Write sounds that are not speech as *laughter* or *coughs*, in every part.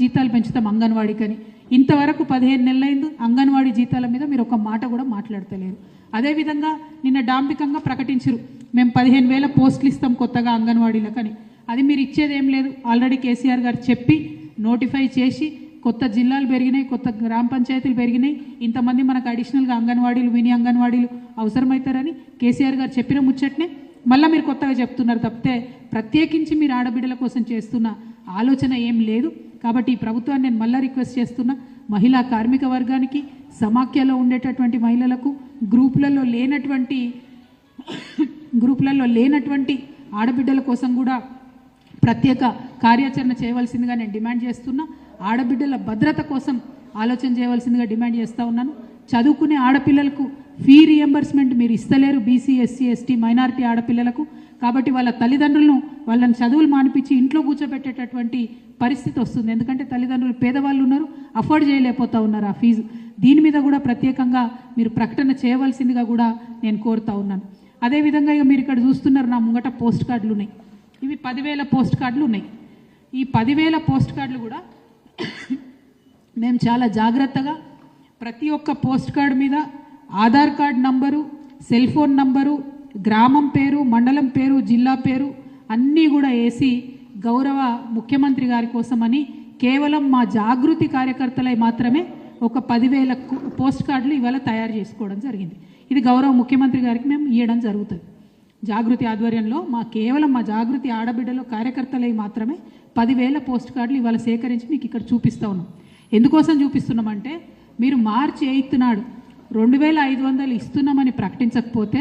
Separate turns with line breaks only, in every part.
జీతాలు పెంచుతాం అంగన్వాడీకని. ఇంతవరకు పదిహేను నెలలైంది అంగన్వాడీ జీతాల మీద మీరు ఒక మాట కూడా మాట్లాడతలేరు. అదేవిధంగా నిన్న డాంబికంగా ప్రకటించరు మేము పదిహేను వేల పోస్టులు ఇస్తాం కొత్తగా అంగన్వాడీలకని. అది మీరు ఇచ్చేది ఏం లేదు. ఆల్రెడీ కేసీఆర్ గారు చెప్పి నోటిఫై చేసి కొత్త జిల్లాలు పెరిగినాయి కొత్త గ్రామ పంచాయతీలు పెరిగినాయి. ఇంతమంది మనకు అడిషనల్గా అంగన్వాడీలు మినీ అంగన్వాడీలు అవసరమవుతారని కేసీఆర్ గారు చెప్పిన ముచ్చట్నే మళ్ళీ మీరు కొత్తగా చెప్తున్నారు తప్పితే ప్రత్యేకించి మీరు ఆడబిడ్డల కోసం చేస్తున్న ఆలోచన ఏం లేదు. కాబట్టి ఈ ప్రభుత్వాన్ని నేను మళ్ళీ రిక్వెస్ట్ చేస్తున్నా మహిళా కార్మిక వర్గానికి సమాఖ్యలో ఉండేటటువంటి మహిళలకు గ్రూపులలో లేనటువంటి గ్రూపులలో లేనటువంటి ఆడబిడ్డల కోసం కూడా ప్రత్యేక కార్యాచరణ చేయవలసిందిగా నేను డిమాండ్ చేస్తున్నా. ఆడబిడ్డల భద్రత కోసం ఆలోచన చేయవలసిందిగా డిమాండ్ చేస్తూ ఉన్నాను. చదువుకునే ఆడపిల్లలకు ఫీ రియంబర్స్మెంట్ మీరు ఇస్తలేరు బీసీ ఎస్సీ ఎస్టీ మైనారిటీ ఆడపిల్లలకు. కాబట్టి వాళ్ళ తల్లిదండ్రులను వాళ్ళని చదువులు మానిపించి ఇంట్లో కూర్చోబెట్టేటటువంటి పరిస్థితి వస్తుంది. ఎందుకంటే తల్లిదండ్రులు పేదవాళ్ళు ఉన్నారు అఫోర్డ్ చేయలేకపోతా ఉన్నారు ఆ ఫీజు. దీని మీద కూడా ప్రత్యేకంగా మీరు ప్రకటన చేయవలసిందిగా కూడా నేను కోరుతా ఉన్నాను. అదేవిధంగా ఇక మీరు ఇక్కడ చూస్తున్నారు నా ముంగట పోస్ట్ కార్డులు ఉన్నాయి. ఇవి పదివేల పోస్ట్ కార్డులు ఉన్నాయి. ఈ పదివేల పోస్ట్ కార్డులు కూడా *coughs* మేము చాలా జాగ్రత్తగా ప్రతి ఒక్క పోస్ట్ కార్డు మీద Aadhaar card number cell phone number గ్రామం పేరు మండలం పేరు జిల్లా పేరు అన్నీ కూడా వేసి గౌరవ ముఖ్యమంత్రి గారి కోసమని కేవలం మా జాగృతి కార్యకర్తలై మాత్రమే ఒక పదివేల పోస్ట్ కార్డులు ఇవాళ తయారు చేసుకోవడం జరిగింది. ఇది గౌరవ ముఖ్యమంత్రి గారికి మేము ఇవ్వడం జరుగుతుంది. జాగృతి ఆధ్వర్యంలో మా కేవలం మా జాగృతి ఆడబిడ్డలో కార్యకర్తలై మాత్రమే పదివేల పోస్ట్ కార్డులు ఇవాళ సేకరించి మీకు ఇక్కడ చూపిస్తా ఉన్నాం. ఎందుకోసం చూపిస్తున్నామంటే మీరు మార్చి ఎయిత్ నాడు రెండు వేల ఐదు వందలు ఇస్తున్నామని ప్రకటించకపోతే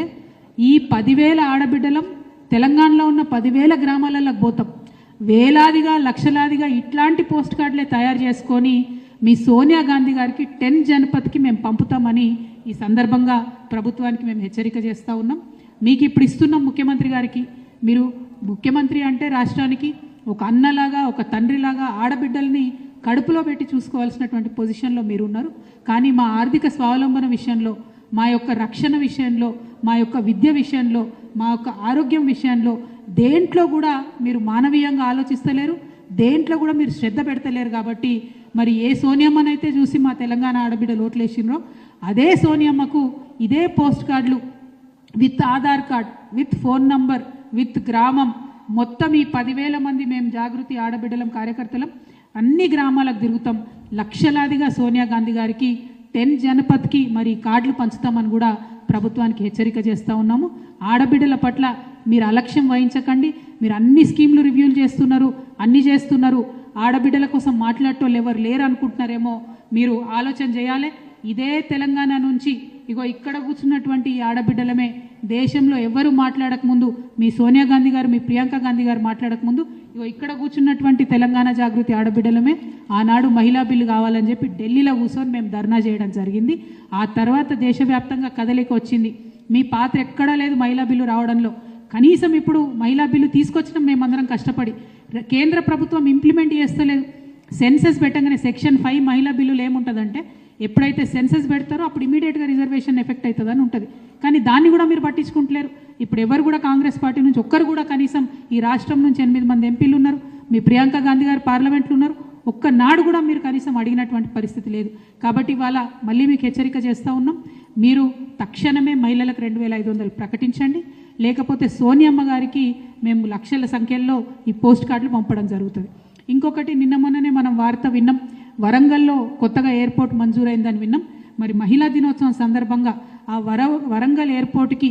ఈ పదివేల ఆడబిడ్డలం తెలంగాణలో ఉన్న పదివేల గ్రామాలలో పోతాం. వేలాదిగా లక్షలాదిగా ఇట్లాంటి పోస్ట్ కార్డులే తయారు చేసుకొని మీ సోనియా గాంధీ గారికి టెన్ జనపథ్కి మేము పంపుతామని ఈ సందర్భంగా ప్రభుత్వానికి మేము హెచ్చరిక చేస్తూ ఉన్నాం. మీకు ఇప్పుడు ఇస్తున్నాం ముఖ్యమంత్రి గారికి. మీరు ముఖ్యమంత్రి అంటే రాష్ట్రానికి ఒక అన్నలాగా ఒక తండ్రిలాగా ఆడబిడ్డల్ని కడుపులో పెట్టి చూసుకోవాల్సినటువంటి పొజిషన్లో మీరు ఉన్నారు. కానీ మా ఆర్థిక స్వావలంబన విషయంలో మా యొక్క రక్షణ విషయంలో మా యొక్క విద్య విషయంలో మా యొక్క ఆరోగ్యం విషయంలో దేంట్లో కూడా మీరు మానవీయంగా ఆలోచిస్తలేరు దేంట్లో కూడా మీరు శ్రద్ధ పెడతలేరు కాబట్టి మరి ఏ సోనియమ్మనైతే చూసి మా తెలంగాణ ఆడబిడ్డ ఓట్లేసినరో అదే సోనియమ్మకు ఇదే పోస్ట్ కార్డులు with Aadhaar card with phone number with గ్రామం మొత్తం ఈ పదివేల మంది మేము జాగృతి ఆడబిడ్డలం కార్యకర్తలం అన్ని గ్రామాలకు తిరుగుతాం. లక్షలాదిగా సోనియా గాంధీ గారికి టెన్ జనపథ్కి మరి కార్డులు పంచుతామని కూడా ప్రభుత్వానికి హెచ్చరిక చేస్తూ ఉన్నాము. ఆడబిడ్డల పట్ల మీరు అలక్ష్యం వహించకండి. మీరు అన్ని స్కీమ్లు రివ్యూలు చేస్తున్నారు అన్ని చేస్తున్నారు. ఆడబిడ్డల కోసం మాట్లాడటోళ్ళు ఎవరు లేరు అనుకుంటున్నారేమో మీరు ఆలోచన చేయాలి. ఇదే తెలంగాణ నుంచి ఇగో ఇక్కడ కూర్చున్నటువంటి ఈ ఆడబిడ్డలమే దేశంలో ఎవరు మాట్లాడకముందు మీ సోనియా గాంధీ గారు మీ ప్రియాంక గాంధీ గారు మాట్లాడకముందు ఇగో ఇక్కడ కూర్చున్నటువంటి తెలంగాణ జాగృతి ఆడబిడ్డలమే ఆనాడు మహిళా బిల్లు కావాలని చెప్పి ఢిల్లీలో కూర్చొని మేము ధర్నా చేయడం జరిగింది. ఆ తర్వాత దేశవ్యాప్తంగా కదలిక వచ్చింది. మీ పాత్ర ఎక్కడా లేదు మహిళా బిల్లు రావడంలో. కనీసం ఇప్పుడు మహిళా బిల్లు తీసుకొచ్చిన మేమందరం కష్టపడి కేంద్ర ప్రభుత్వం ఇంప్లిమెంట్ చేస్తలేదు. సెన్సెస్ పెట్టగానే సెక్షన్ ఫైవ్ మహిళా బిల్లులు ఏముంటుందంటే ఎప్పుడైతే సెన్సెస్ పెడతారో అప్పుడు ఇమీడియట్గా రిజర్వేషన్ ఎఫెక్ట్ అవుతుందని ఉంటుంది. కానీ దాన్ని కూడా మీరు పట్టించుకుంటలేరు. ఇప్పుడు ఎవరు కూడా కాంగ్రెస్ పార్టీ నుంచి ఒక్కరు కూడా కనీసం ఈ రాష్ట్రం నుంచి ఎనిమిది మంది ఎంపీలు ఉన్నారు. మీ ప్రియాంక గాంధీ గారు పార్లమెంట్లో ఉన్నారు. ఒక్క నాడు కూడా మీరు కనీసం అడిగినటువంటి పరిస్థితి లేదు. కాబట్టి ఇవాళ మళ్ళీ మీకు హెచ్చరిక చేస్తూ ఉన్నాం. మీరు తక్షణమే మహిళలకు రెండు వేల ఐదు వందలు ప్రకటించండి. లేకపోతే సోనియమ్మ గారికి మేము లక్షల సంఖ్యలో ఈ పోస్ట్ కార్డులు పంపడం జరుగుతుంది. ఇంకొకటి నిన్న మొన్ననే మనం వార్త విన్నాం. వరంగల్లో కొత్తగా ఎయిర్పోర్ట్ మంజూరైందని విన్నాం. మరి మహిళా దినోత్సవం సందర్భంగా ఆ వర వరంగల్ ఎయిర్పోర్ట్కి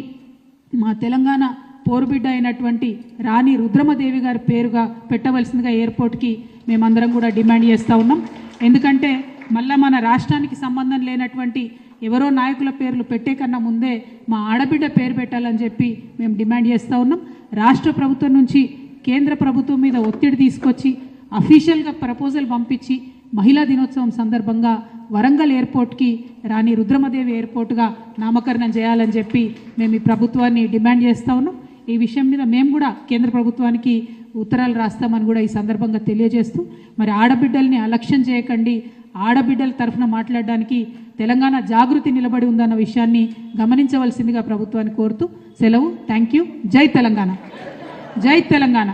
మా తెలంగాణ పోరుబిడ్డ అయినటువంటి రాణి రుద్రమదేవి గారి పేరుగా పెట్టవలసిందిగా ఎయిర్పోర్ట్కి మేమందరం కూడా డిమాండ్ చేస్తూ ఉన్నాం. ఎందుకంటే మళ్ళా మన రాష్ట్రానికి సంబంధం లేనటువంటి ఎవరో నాయకుల పేర్లు పెట్టే కన్నా ముందే మా ఆడబిడ్డ పేరు పెట్టాలని చెప్పి మేము డిమాండ్ చేస్తూ ఉన్నాం. రాష్ట్ర ప్రభుత్వం నుంచి కేంద్ర ప్రభుత్వం మీద ఒత్తిడి తీసుకొచ్చి అఫీషియల్గా ప్రపోజల్ పంపించి మహిళా దినోత్సవం సందర్భంగా వరంగల్ ఎయిర్పోర్ట్కి రాణి రుద్రమదేవి ఎయిర్పోర్ట్గా నామకరణం చేయాలని చెప్పి మేము ఈ ప్రభుత్వాన్ని డిమాండ్ చేస్తూ ఉన్నాం. ఈ విషయం మీద మేము కూడా కేంద్ర ప్రభుత్వానికి ఉత్తరాలు రాస్తామని కూడా ఈ సందర్భంగా తెలియజేస్తూ మరి ఆడబిడ్డల్ని అలక్ష్యం చేయకండి. ఆడబిడ్డల తరఫున మాట్లాడడానికి తెలంగాణ జాగృతి నిలబడి ఉందన్న విషయాన్ని గమనించవలసిందిగా ప్రభుత్వాన్ని కోరుతూ సెలవు. థ్యాంక్ యూ జై తెలంగాణ. జై తెలంగాణ.